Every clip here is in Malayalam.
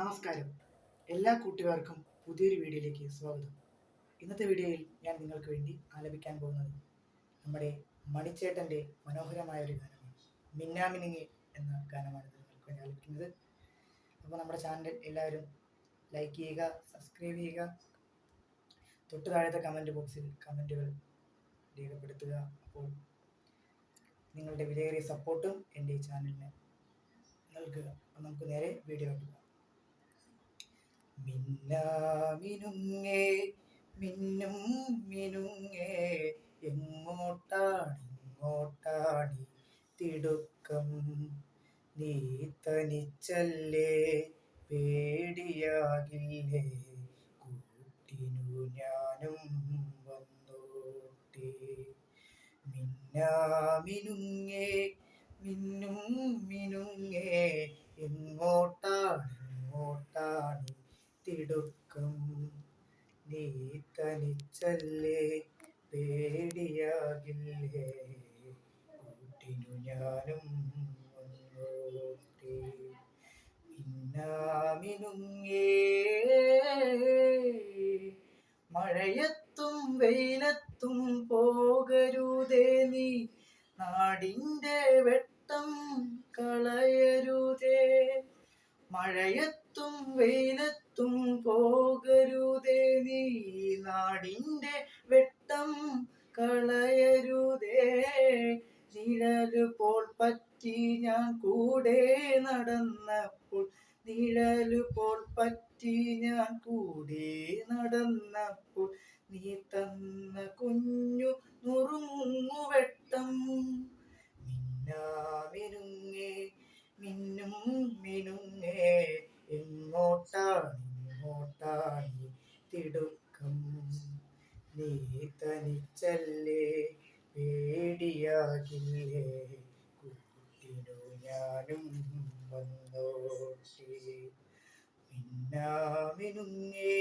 നമസ്കാരം. എല്ലാ കൂട്ടുകാർക്കും പുതിയൊരു വീഡിയോയിലേക്ക് സ്വാഗതം. ഇന്നത്തെ വീഡിയോയിൽ ഞാൻ നിങ്ങൾക്ക് വേണ്ടി ആലപിക്കാൻ പോകുന്നത് നമ്മുടെ മണിച്ചേട്ടന്റെ മനോഹരമായ ഒരു ഗാനമാണ്. മിന്നാമിനിങ്ങി എന്ന ഗാനമാണ് നിങ്ങൾക്ക് വേണ്ടി ആലപിക്കുന്നത്. അപ്പോൾ നമ്മുടെ ചാനൽ എല്ലാവരും ലൈക്ക് ചെയ്യുക സബ്സ്ക്രൈബ് ചെയ്യുക. തൊട്ട് താഴത്തെ കമന്റ് ബോക്സിൽ കമന്റുകൾ രേഖപ്പെടുത്തുക. അപ്പോൾ നിങ്ങളുടെ വിലയേറിയ സപ്പോർട്ടും എന്റെ ഈ ചാനലിന് നൽകുക. നമുക്ക് നേരെ വീഡിയോ പോകാം. മിന്നാമിനുങ്ങേ മിന്നും മിനുങ്ങേ എങ്ങോട്ടാണ് ഇങ്ങോട്ടാണ് തിടുക്കം? നീ തനിച്ചല്ലേ പേടിയാകില്ലേ? കൂട്ടിനു ഞാനും വന്നോട്ടെ. മിന്നാമിനുങ്ങേ നീ തനിച്ചല്ലേ? പേടിയാകില്ലേ? കൂട്ടിനു ഞാനും വന്നോട്ടെ മിന്നാമിനുങ്ങേ മഴയത്തും വെയിലത്തും പോകരുതേ നീ. നാടിന്റെ വെട്ടം കളയരുതേ. മഴയത്തും വെയിലത്തും പോകരുതേ നീ. നാടിന്റെ വെട്ടം കളയരുതേ. നിഴൽ പോൾ പറ്റി ഞാൻ കൂടെ നടന്നപ്പോൾ നിഴൽ പോൾ പറ്റി ഞാൻ കൂടെ നടന്നപ്പോൾ നീ തന്ന കുഞ്ഞു മിനുങ്ങേ എങ്ങോട്ടാണ് ഇങ്ങോട്ടാണ് തിടുക്കം? നീ തനിച്ചല്ലേ പേടിയാകില്ലേ? കൂട്ടിനു ഞാനും വന്നോട്ടി. മിന്നാമിനുങ്ങേ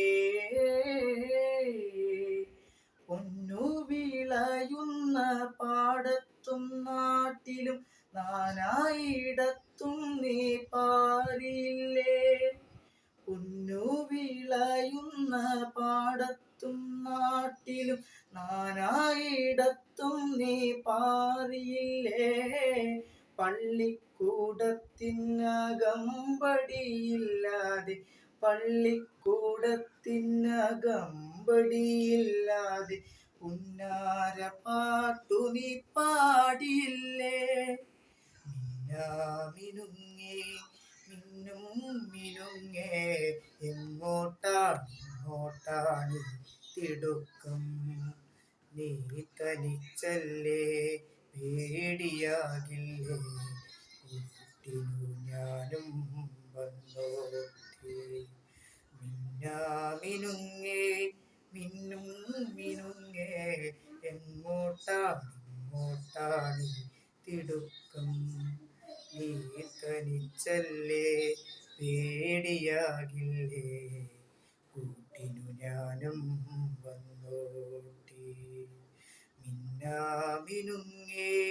പൊന്നു വിളയുന്ന പാടത്തും നാട്ടിലും നാനായിടത്തും നീ പാരില്ലേ പൊന്നു വിളയുന്ന പാടത്തും നാട്ടിലും നാനായിടത്തും നീ പാറിയില്ലേ? പള്ളിക്കൂടത്തിനകമ്പടിയില്ലാതെ പള്ളിക്കൂടത്തിനകമ്പടിയില്ലാതെ പുന്നാര പാട്ടു നീ പാടിയില്ലേ? മിന്നാമിനുങ്ങേ മിന്നും മിനുങ്ങേ എങ്ങോട്ടാണ് തിടുക്കം. നീ തനിച്ചല്ലേ പേടിയാകില്ലേ? കുട്ടിനു ഞാനും വന്നോത്തി മിന്നാമിനുങ്ങേ മിന്നും മിനുങ്ങേ എങ്ങോട്ടാണ് ഇങ്ങോട്ടാണ് തിടുക്കം. നീ തനിച്ചല്ലേ? പേടിയാകില്ലേ? കൂട്ടിനു ഞാനും വന്നോട്ടി. മിന്നാമിനുങ്ങേ